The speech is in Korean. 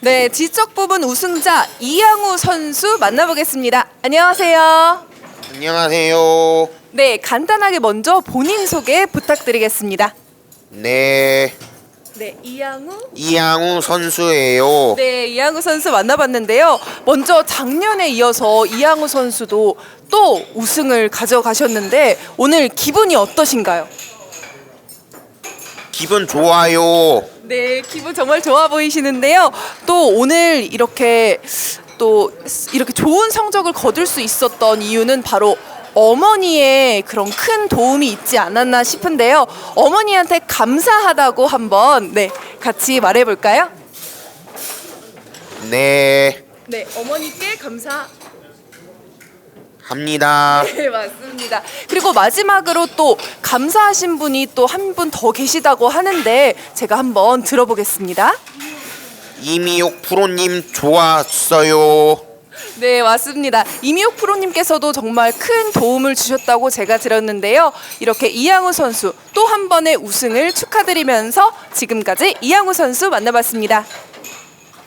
네, 지적 부분 우승자 이양우 선수 만나보겠습니다. 안녕하세요. 안녕하세요. 네, 간단하게 먼저 본인 소개 부탁드리겠습니다. 네, 네, 이양우. 이양우 선수예요. 네, 이양우 선수 만나봤는데요. 먼저 작년에 이어서 이양우 선수도 또 우승을 가져가셨는데 오늘 기분이 어떠신가요? 기분 좋아요. 네, 기분 정말 좋아 보이시는데요. 또 오늘 이렇게 또 이렇게 좋은 성적을 거둘 수 있었던 이유는 바로 어머니의 그런 큰 도움이 있지 않았나 싶은데요. 어머니한테 감사하다고 한번 네, 같이 말해 볼까요? 네, 네, 어머니께 감사 합니다. 네, 맞습니다. 그리고 마지막으로 또 감사하신 분이 또 한 분 더 계시다고 하는데 제가 한번 들어보겠습니다. 이미옥 프로님 좋았어요. 네, 맞습니다. 이미옥 프로님께서도 정말 큰 도움을 주셨다고 제가 들었는데요. 이렇게 이양우 선수 또 한 번의 우승을 축하드리면서 지금까지 이양우 선수 만나봤습니다.